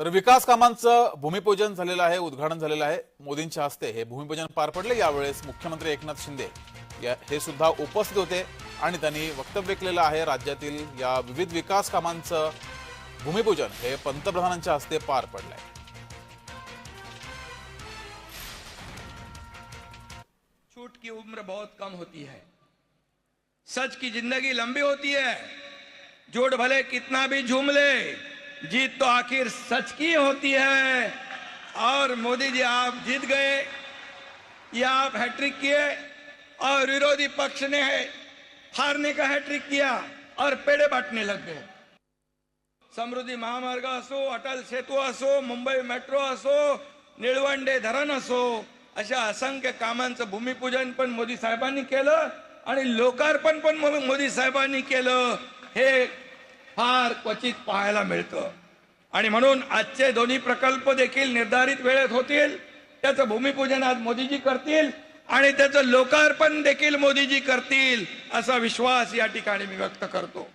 तर विकास कामांचं भूमिपूजन झालेलं आहे उद्घाटन झालेलं आहे. मोदींच्या हस्ते हे भूमिपूजन पार पडले. यावेळेस मुख्यमंत्री एकनाथ शिंदे या हे सुद्धा उपस्थित होते आणि त्यांनी वक्तव्य केलेलं आहे राज्यातील या विविध विकास कामांचं भूमिपूजन. हे पंतप्रधानांच्या हस्ते पार पडलंय. छूट की उम्र बहुत कम होती है। सच की जिंदगी लंबी होती है। जोड भले कितना भी झूम ले। जीत तो आखिर सच की होती है? और मोदी जी आप जीत गए। या आप हैट्रिक किए और विरोधी पक्ष ने हारने का हैट्रिक किया और पेड़े बांटने लग गए। समृद्धी महामार्ग असो अटल सेतू असो मुंबई मेट्रो असो निळवंडे धरण असो अशा असंख्य कामांचं भूमिपूजन पण मोदी साहेबांनी केलं आणि लोकार्पण पण मोदी साहेबांनी केलं. हे फार क्वचित पाहायला मिळतं. आणि म्हणून आजचे दोन्ही प्रकल्प देखील निर्धारित वेळेत होतील. त्याचं भूमिपूजन आज मोदीजी करतील आणि त्याचं लोकार्पण देखील मोदीजी करतील असा विश्वास या ठिकाणी मी व्यक्त करतो.